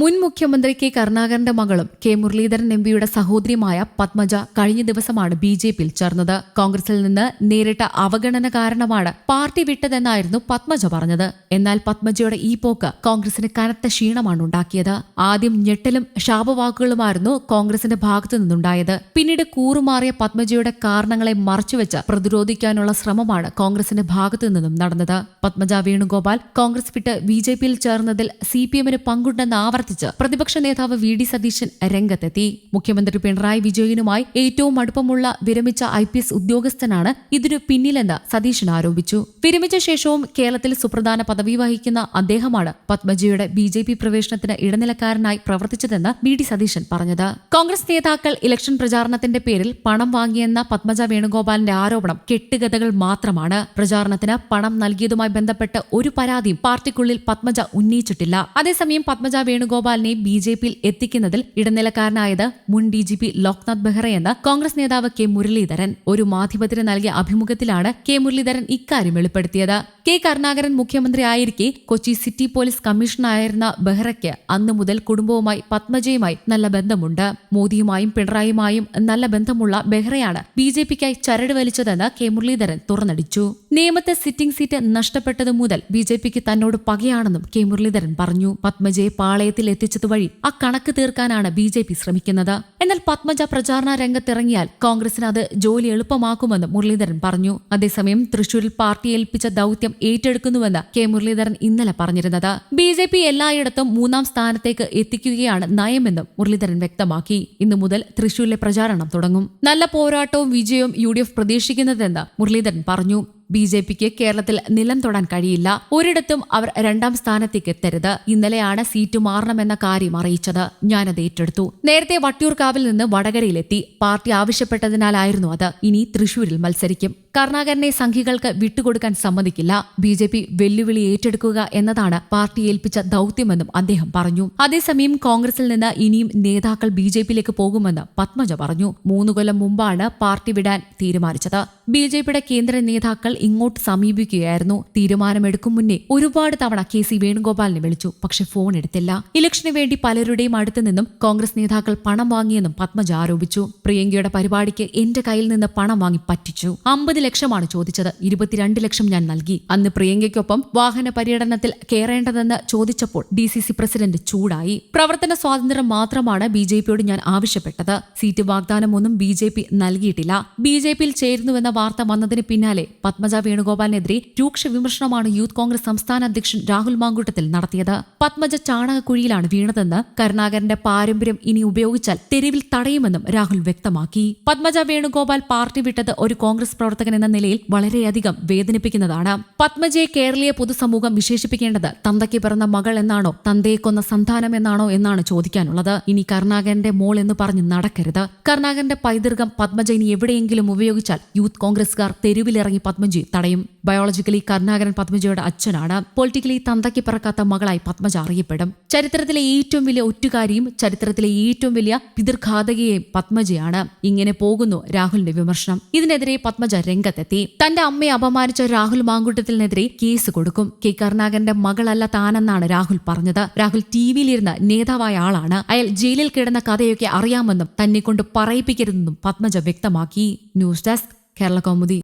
മുൻ മുഖ്യമന്ത്രി കെ കരുണാകരന്റെ മകളും കെ മുരളീധരൻ എം പിയുടെ സഹോദരിയുമായ പത്മജ കഴിഞ്ഞ ദിവസമാണ് ബി ജെ പിയിൽ ചേർന്നത്. കോൺഗ്രസിൽ നിന്ന് നേരിട്ട അവഗണന കാരണമാണ് പാർട്ടി വിട്ടതെന്നായിരുന്നു പത്മജ പറഞ്ഞത്. എന്നാൽ പത്മജയുടെ ഈ പോക്ക് കോൺഗ്രസിന് കനത്ത ക്ഷീണമാണ് ഉണ്ടാക്കിയത്. ആദ്യം ഞെട്ടലും ശാപവാക്കുകളുമായിരുന്നു കോൺഗ്രസിന്റെ ഭാഗത്തു നിന്നുണ്ടായത്. പിന്നീട് കൂറുമാറിയ പത്മജയുടെ കാരണങ്ങളെ മറച്ചുവെച്ച് പ്രതിരോധിക്കാനുള്ള ശ്രമമാണ് കോൺഗ്രസിന്റെ ഭാഗത്തു നിന്നും നടന്നത്. പത്മജ വേണുഗോപാൽ കോൺഗ്രസ് വിട്ട് ബി ജെ പിയിൽ ചേർന്നതിൽ സി പി എമ്മിന് പങ്കുണ്ടെന്ന് ആവർത്തിച്ച് പ്രതിപക്ഷ നേതാവ് വി ഡി സതീശൻ രംഗത്തെത്തി. മുഖ്യമന്ത്രി പിണറായി വിജയനുമായി ഏറ്റവും അടുപ്പമുള്ള വിരമിച്ച ഐ പി എസ് ഉദ്യോഗസ്ഥനാണ് ഇതിനു പിന്നിലെന്ന് സതീശൻ ആരോപിച്ചു. വിരമിച്ച ശേഷവും കേരളത്തിൽ സുപ്രധാന പദവി വഹിക്കുന്ന അദ്ദേഹമാണ് പത്മജിയുടെ ബി ജെ പി പ്രവേശനത്തിന് ഇടനിലക്കാരനായി പ്രവർത്തിച്ചതെന്ന് വി ഡി സതീശൻ പറഞ്ഞത്. കോൺഗ്രസ് നേതാക്കൾ ഇലക്ഷൻ പ്രചാരണത്തിന്റെ പേരിൽ പണം വാങ്ങിയെന്ന പത്മജ വേണുഗോപാലിന്റെ ആരോപണം കെട്ടുകഥകൾ മാത്രമാണ്. പ്രചാരണത്തിന് പണം നൽകിയതുമായി ബന്ധപ്പെട്ട് ഒരു പരാതിയും പാർട്ടിക്കുള്ളിൽ പത്മജ ഉന്നയിച്ചിട്ടില്ല. അതേസമയം പത്മജ വേണുഗോപാലിനെ ബി ജെ പിയിൽ എത്തിക്കുന്നതിൽ ഇടനിലക്കാരനായത് മുൻ ഡി ജി പി ലോക്നാഥ് ബെഹ്റയെന്ന് കോൺഗ്രസ് നേതാവ് കെ മുരളീധരൻ. ഒരു മാധ്യമത്തിന് നൽകിയ അഭിമുഖത്തിലാണ് കെ മുരളീധരൻ ഇക്കാര്യം വെളിപ്പെടുത്തിയത്. കെ കരുണാകരൻ മുഖ്യമന്ത്രി ആയിരിക്കെ കൊച്ചി സിറ്റി പോലീസ് കമ്മീഷണറായിരുന്ന ബെഹ്റയ്ക്ക് അന്നു മുതൽ കുടുംബവുമായി പത്മജയുമായി നല്ല ബന്ധമുണ്ട്. മോദിയുമായും പിണറായിയുമായും നല്ല ബന്ധമുള്ള ബെഹ്റയാണ് ബി ജെ പിക്കായി ചരട് വലിച്ചതെന്ന് കെ മുരളീധരൻ തുറന്നടിച്ചു. നിയമത്തെ സിറ്റിംഗ് സീറ്റ് നഷ്ടപ്പെട്ടതു മുതൽ ബി ജെ പിക്ക് തന്നോട് പകയാണെന്നും കെ മുരളീധരൻ പറഞ്ഞു. പത്മജയെ പാളയത്തിൽ എത്തിച്ചതുവഴി ആ കണക്ക് തീർക്കാനാണ് ബി ജെ പി ശ്രമിക്കുന്നത്. എന്നാൽ പത്മജ പ്രചാരണ രംഗത്തിറങ്ങിയാൽ കോൺഗ്രസിന് അത് ജോലി എളുപ്പമാക്കുമെന്ന് മുരളീധരൻ പറഞ്ഞു. അതേസമയം തൃശൂരിൽ പാർട്ടി ഏൽപ്പിച്ച ദൌത്യം ഏറ്റെടുക്കുന്നുവെന്ന് കെ മുരളീധരൻ ഇന്നലെ പറഞ്ഞിരുന്നത്. ബി ജെ പി എല്ലായിടത്തും മൂന്നാം സ്ഥാനത്തേക്ക് എത്തിക്കുകയാണ് നയമെന്നും മുരളീധരൻ വ്യക്തമാക്കി. ഇന്നു മുതൽ തൃശൂരിലെ പ്രചാരണം തുടങ്ങും. നല്ല പോരാട്ടവും വിജയവും യു ഡി എഫ് പ്രതീക്ഷിക്കുന്നതെന്ന് മുരളീധരൻ പറഞ്ഞു. ബി ജെ പിക്ക് കേരളത്തിൽ നിലം തൊടാൻ കഴിയില്ല. ഒരിടത്തും അവർ രണ്ടാം സ്ഥാനത്തേക്ക് എത്തരുത്. ഇന്നലെയാണ് സീറ്റ് മാറണമെന്ന കാര്യം അറിയിച്ചത്. ഞാനത് ഏറ്റെടുത്തു. നേരത്തെ വട്ടിയൂർക്കാവിൽ നിന്ന് വടകരയിലെത്തി. പാർട്ടി ആവശ്യപ്പെട്ടതിനാലായിരുന്നു അത്. ഇനി തൃശൂരിൽ മത്സരിക്കും. കരുണാകരനെ സംഘികൾക്ക് വിട്ടുകൊടുക്കാൻ സമ്മതിക്കില്ല. ബി ജെ പി വെല്ലുവിളി ഏറ്റെടുക്കുക എന്നതാണ് പാർട്ടി ഏൽപ്പിച്ച ദൌത്യമെന്നും അദ്ദേഹം പറഞ്ഞു. അതേസമയം കോൺഗ്രസിൽ നിന്ന് ഇനിയും നേതാക്കൾ ബി ജെ പിയിലേക്ക് പോകുമെന്ന് പത്മജ പറഞ്ഞു. മൂന്നു കൊല്ലം മുമ്പാണ് പാർട്ടി വിടാൻ തീരുമാനിച്ചത്. ബി ജെ പിയുടെ കേന്ദ്ര നേതാക്കൾ ഇങ്ങോട്ട് സമീപിക്കുകയായിരുന്നു. തീരുമാനമെടുക്കും മുന്നേ ഒരുപാട് തവണ കെ സി വേണുഗോപാലിനെ വിളിച്ചു പക്ഷെ ഫോൺ എടുത്തില്ല. ഇലക്ഷന് വേണ്ടി പലരുടെയും അടുത്തു നിന്നും കോൺഗ്രസ് നേതാക്കൾ പണം വാങ്ങിയെന്നും പത്മജ ആരോപിച്ചു. പ്രിയങ്കയുടെ പരിപാടിക്ക് എന്റെ കയ്യിൽ നിന്ന് പണം വാങ്ങി പറ്റിച്ചു. അമ്പത് ലക്ഷമാണ് ചോദിച്ചത്. ഇരുപത്തിരണ്ട് ലക്ഷം ഞാൻ നൽകി. അന്ന് പ്രിയങ്കയ്ക്കൊപ്പം വാഹന പര്യടനത്തിൽ കയറേണ്ടതെന്ന് ചോദിച്ചപ്പോൾ ഡി സി സി പ്രസിഡന്റ് ചൂടായി. പ്രവർത്തന സ്വാതന്ത്ര്യം മാത്രമാണ് ബി ജെ പിയോട് ഞാൻ ആവശ്യപ്പെട്ടത്. സീറ്റ് വാഗ്ദാനമൊന്നും ബി ജെ പി നൽകിയിട്ടില്ല. ബി ജെ പിയിൽ ചേരുന്നുവെന്ന വാർത്ത വന്നതിന് പിന്നാലെ പത്മജ വേണുഗോപാലിനെതിരെ രൂക്ഷ വിമർശനമാണ് യൂത്ത് കോൺഗ്രസ് സംസ്ഥാന അധ്യക്ഷൻ രാഹുൽ മാങ്കൂട്ടത്തിൽ നടത്തിയത്. പത്മജ ചാണകക്കുഴിയിലാണ് വീണതെന്ന് കരുണാകരന്റെ പാരമ്പര്യം ഇനി ഉപയോഗിച്ചാൽ തെരുവിൽ തടയുമെന്നും രാഹുൽ വ്യക്തമാക്കി. പത്മജ വേണുഗോപാൽ പാർട്ടി വിട്ടത് ഒരു കോൺഗ്രസ് പ്രവർത്തകൻ എന്ന നിലയിൽ വളരെയധികം വേദനിപ്പിക്കുന്നതാണ്. പത്മജയെ കേരളീയ പൊതുസമൂഹം വിശേഷിപ്പിക്കേണ്ടത് തന്തയ്ക്ക് പിറന്ന മകൾ എന്നാണോ തന്തയെ കൊന്ന സന്താനം എന്നാണോ എന്നാണ് ചോദിക്കാനുള്ളത്. ഇനി കർണാകരന്റെ മോൾ എന്ന് പറഞ്ഞ് നടക്കരുത്. കർണാകരന്റെ പൈതൃകം പത്മജ ഇനി എവിടെയെങ്കിലും ഉപയോഗിച്ചാൽ യൂത്ത് കോൺഗ്രസുകാർ തെരുവിലിറങ്ങി പത്മജി തടയും. ബയോളജിക്കലി കരുണാകരൻ പത്മജയുടെ അച്ഛനാണ്. പൊളിറ്റിക്കലി തന്തയ്ക്ക് പിറക്കാത്ത മകളായി പത്മജ അറിയപ്പെടും. ചരിത്രത്തിലെ ഏറ്റവും വലിയ ഒറ്റുകാരിയും ചരിത്രത്തിലെ ഏറ്റവും വലിയ പിതൃഘാതകയെയും പത്മജയാണ്. ഇങ്ങനെ പോകുന്നു രാഹുലിന്റെ വിമർശനം. ഇതിനെതിരെ പത്മജ രംഗത്തെത്തി. തന്റെ അമ്മയെ അപമാനിച്ച രാഹുൽ മാങ്കുട്ടത്തിനെതിരെ കേസ് കൊടുക്കും. കെ. കരുണാകരന്റെ മകളല്ല താനെന്നാണ് രാഹുൽ പറഞ്ഞത്. രാഹുൽ ടി വിയിലിരുന്ന നേതാവായ ആളാണ്. അയാൾ ജയിലിൽ കിടന്ന കഥയൊക്കെ അറിയാമെന്നും തന്നെ കൊണ്ട് പറയിപ്പിക്കരുതെന്നും പത്മജ വ്യക്തമാക്കി. News desk Kerala Kaumudi.